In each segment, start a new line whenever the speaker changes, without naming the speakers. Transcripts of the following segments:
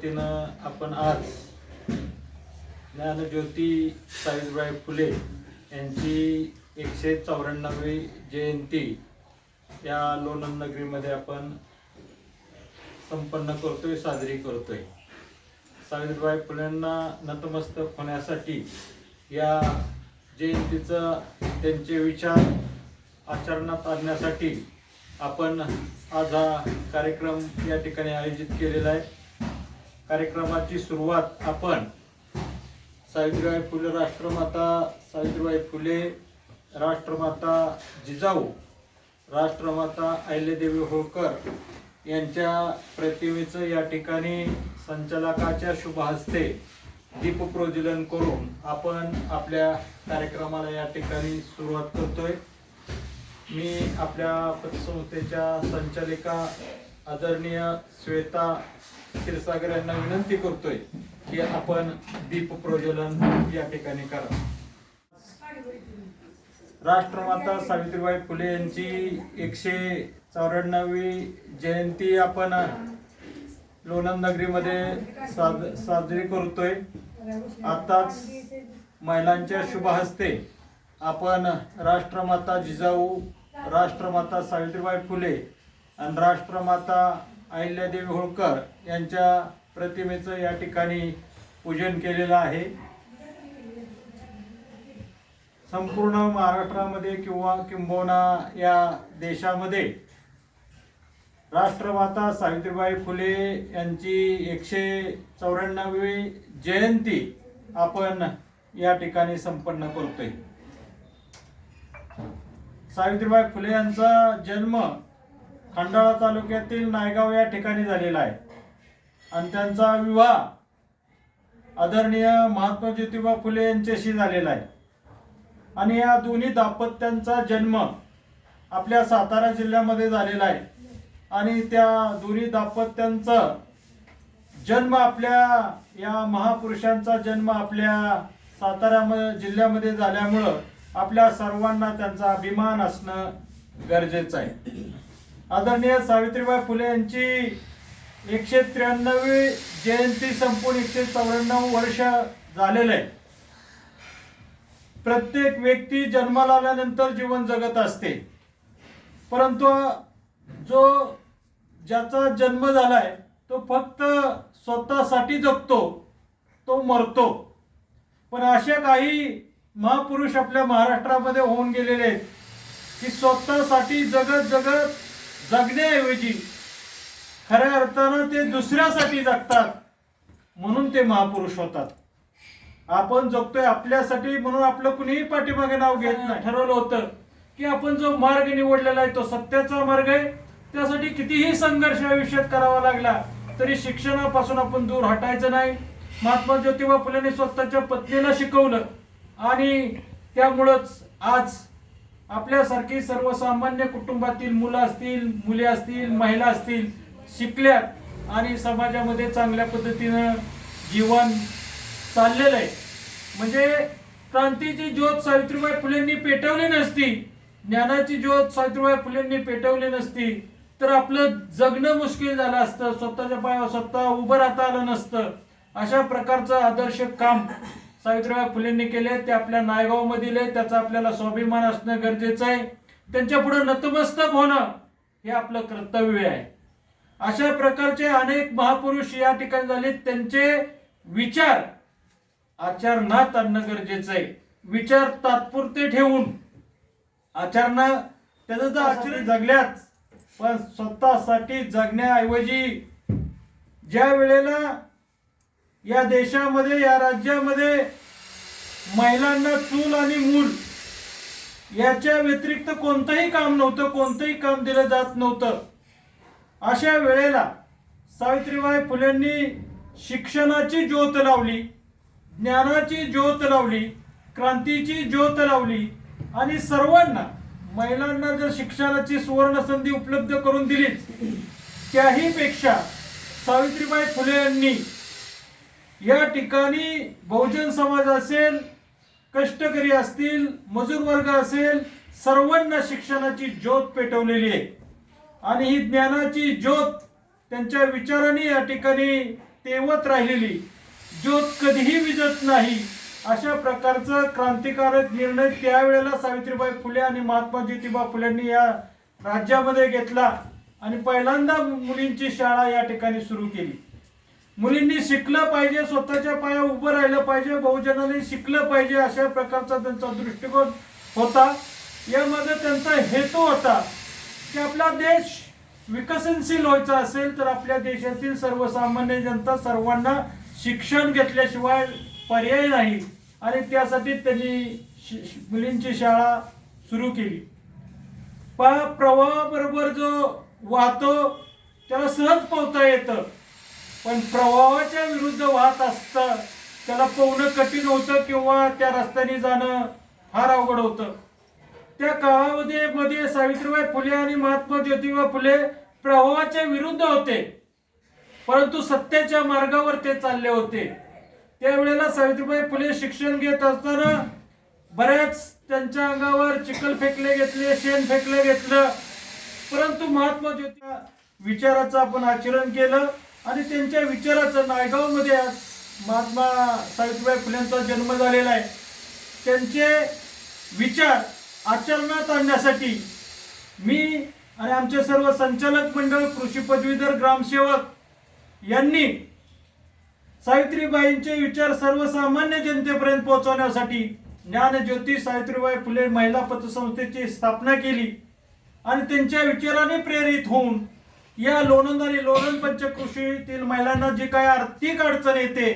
वतीनं आपण आज ज्ञानज्योती सावित्रीबाई फुले यांची एकशे चौऱ्याण्णवी जयंती या लोणंद नगरीमध्ये आपण संपन्न करतोय साजरी करतोय. सावित्रीबाई फुलेंना नतमस्तक होण्यासाठी या जयंतीचं त्यांचे विचार आचरणात आणण्यासाठी आपण आज हा कार्यक्रम या ठिकाणी आयोजित केलेला आहे. कार्यक्रमाची सुरुवात आपण सावित्रीबाई फुले राष्ट्रमाता सावित्रीबाई फुले राष्ट्रमाता जिजाऊ राष्ट्रमाता अहिल्यादेवी होळकर यांच्या प्रतिमेचं या ठिकाणी संचालकाच्या शुभ हस्ते दीपप्रज्वलन करून आपण आपल्या कार्यक्रमाला या ठिकाणी सुरुवात करतोय. मी आपल्या पतसंस्थेच्या संचालिका आदरणीय श्वेता क्षीरसागर यांना विनंती करतोय की आपण दीप प्रज्वलन या ठिकाणी करा. राष्ट्रमाता सावित्रीबाई फुले यांची एकशे चौऱ्याण्णवी जयंती आपण लोणंद नगरीमध्ये साज साजरी करतोय. आताच महिलांच्या शुभ हस्ते आपण राष्ट्रमाता जिजाऊ राष्ट्रमाता सावित्रीबाई फुले आणि राष्ट्रमाता अहिल्यादेवी होळकर यांच्या प्रतिमेचं या ठिकाणी पूजन केलेलं आहे. संपूर्ण महाराष्ट्रामध्ये किंवा किंबहुना या देशामध्ये राष्ट्रमाता सावित्रीबाई फुले यांची एकशे चौऱ्याण्णवी जयंती आपण या ठिकाणी संपन्न करतोय. सावित्रीबाई फुले यांचा जन्म खंडाळा तालुक्यातील नायगाव या ठिकाणी झालेला आहे. आणि त्यांचा विवाह आदरणीय महात्मा ज्योतिबा फुले यांच्याशी झालेला आहे. आणि या दोन्ही दाम्पत्यांचा जन्म आपल्या सातारा जिल्ह्यामध्ये झालेला आहे. आणि त्या दोन्ही दाम्पत्यांचा जन्म आपल्या या महापुरुषांचा जन्म आपल्या सातारा म- जिल्ह्यामध्ये झाल्यामुळं आपल्या सर्वांना त्यांचा अभिमान असणं गरजेचं आहे. आदरणीय सावित्रीबाई फुले यांची एकशे त्र्याण्णवी जयंती संपून एकशे चौऱ्याण्णव वर्ष झालेलं आहे. प्रत्येक व्यक्ती जन्माला आल्यानंतर जीवन जगत असते. परंतु जो ज्याचा जन्म झालाय तो फक्त स्वतःसाठी जगतो तो मरतो. पण अशा काही महापुरुष आपल्या महाराष्ट्रामध्ये होऊन गेलेले आहेत की स्वतःसाठी जगत जगत जगण्याऐवजी खऱ्या अर्थानं ते दुसऱ्यासाठी जगतात. म्हणून ते महापुरुष होतात. आपण जगतोय आपल्यासाठी म्हणून आपलं कुणीही पाठीमागे नाव घेत नाही. ठरवलं होतं की आपण जो मार्ग निवडलेला आहे तो सत्याचा मार्ग आहे. त्यासाठी कितीही संघर्ष आयुष्यात करावा लागला तरी शिक्षणापासून आपण दूर हटायचं नाही. महात्मा ज्योतिबा फुलेने स्वतःच्या पत्नीला शिकवलं आणि त्यामुळंच आज आपल्यासारखी सर्वसामान्य कुटुंबातील मुलं असतील मुले असतील महिला असतील शिकल्यात आणि समाजामध्ये चांगल्या पद्धतीनं जीवन चाललेलं आहे. म्हणजे क्रांतीची ज्योत सावित्रीबाई फुलेंनी पेटवली नसती ज्ञानाची ज्योत सावित्रीबाई फुलेंनी पेटवली नसती तर आपलं जगणं मुश्किल झालं असतं स्वतःच्या पायावर स्वतः उभं राहता आलं नसतं. अशा प्रकारचं आदर्श काम सावित्रीबाई फुलेंनी केले ते आपल्या नायगाव मधील आहे त्याचा आपल्याला स्वाभिमान असणं गरजेचं आहे. त्यांच्या पुढे नतमस्तक होणं हे आपलं कर्तव्य आहे. अशा प्रकारचे अनेक महापुरुष या ठिकाणी झाले त्यांचे विचार आचरणात आणणं गरजेचं आहे. विचार तात्पुरते ठेवून आचरणा त्याचं तर आचरण जगल्याच पण स्वतःसाठी जगण्याऐवजी ज्या वेळेला या देशामध्ये या राज्यामध्ये महिलांना चूल आणि मूल याच्या व्यतिरिक्त कोणतंही काम नव्हतं कोणतंही काम दिलं जात नव्हतं. अशा वेळेला सावित्रीबाई फुलेंनी शिक्षणाची ज्योत लावली ज्ञानाची ज्योत लावली क्रांतीची ज्योत लावली आणि सर्वांना महिलांना जर शिक्षणाची सुवर्ण संधी उपलब्ध करून दिलीच त्याही पेक्षा सावित्रीबाई फुले यांनी या ठिकाणी बहुजन समाज असेल कष्टकरी असतील मजूर वर्ग असेल सर्वांना शिक्षणाची ज्योत पेटवलेली आहे. आणि ही ज्ञानाची ज्योत त्यांच्या विचाराने या ठिकाणी तेवत राहिलेली. ज्योत कधीही विजत नाही. अशा प्रकारचा क्रांतिकारक निर्णय त्यावेळेला सावित्रीबाई फुले आणि महात्मा ज्योतिबा फुलेंनी या राज्यामध्ये घेतला. आणि पहिल्यांदा मुलींची शाळा या ठिकाणी सुरू केली. मुलींनी शिकलं पाहिजे स्वतःच्या पाया उभं राहिलं पाहिजे बहुजनांनी शिकलं पाहिजे अशा प्रकारचा त्यांचा दृष्टिकोन होता. यामध्ये त्यांचा हेतू होता की आपला देश विकसनशील व्हायचा असेल तर आपल्या देशातील सर्वसामान्य जनता सर्वांना शिक्षण घेतल्याशिवाय पर्याय नाही. आणि त्यासाठी त्यांनी मुलींची शाळा सुरू केली. पा प्रवाहाबरोबर जो वाहतो त्याला सहज पोहता येतं. पण प्रवाहाच्या विरुद्ध वाहत असतं त्याला पोहणं कठीण होतं किंवा त्या रस्त्याने जाणं फार अवघड होतं. त्या काळामध्ये मध्ये सावित्रीबाई फुले आणि महात्मा ज्योतिबा फुले प्रवाहाच्या विरुद्ध होते. परंतु सत्याच्या मार्गावर ते चालले होते. त्यावेळेला सावित्रीबाई फुले शिक्षण घेत असताना बऱ्याच त्यांच्या अंगावर चिखल फेकले घेतले शेण फेकले घेतलं. परंतु महात्मा ज्योती विचाराचं आपण आचरण केलं. आणि त्यांच्या विचाराचं नायगावमध्ये आज महात्मा सावित्रीबाई फुलेंचा जन्म झालेला आहे. त्यांचे विचार आचरणात आणण्यासाठी मी आणि आमचे सर्व संचालक मंडळ कृषी पदवीधर ग्रामसेवक यांनी सावित्रीबाईंचे विचार सर्वसामान्य जनतेपर्यंत पोहोचवण्यासाठी ज्ञानज्योती सावित्रीबाई फुले महिला पतसंस्थेची स्थापना केली आणि त्यांच्या विचाराने प्रेरित होऊन या लोणंद आणि लोणंद पंचकृषीतील महिलांना जी काय आर्थिक अडचण येते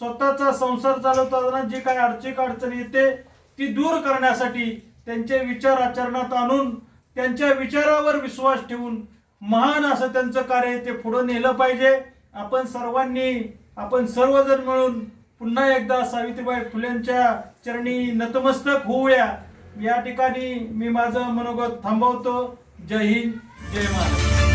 स्वतःचा संसार चालवताना जी काय आर्थिक अडचण येते ती दूर करण्यासाठी त्यांचे विचार आचरणात आणून त्यांच्या विचारावर विश्वास ठेवून महान असं त्यांचं कार्य ते पुढं नेलं पाहिजे. आपण सर्वांनी आपण सर्वजण मिळून पुन्हा एकदा सावित्रीबाई फुलेंच्या चरणी नतमस्तक होऊया. या ठिकाणी मी माझं मनोगत थांबवतो. जय हिंद जय महाराष्ट्र.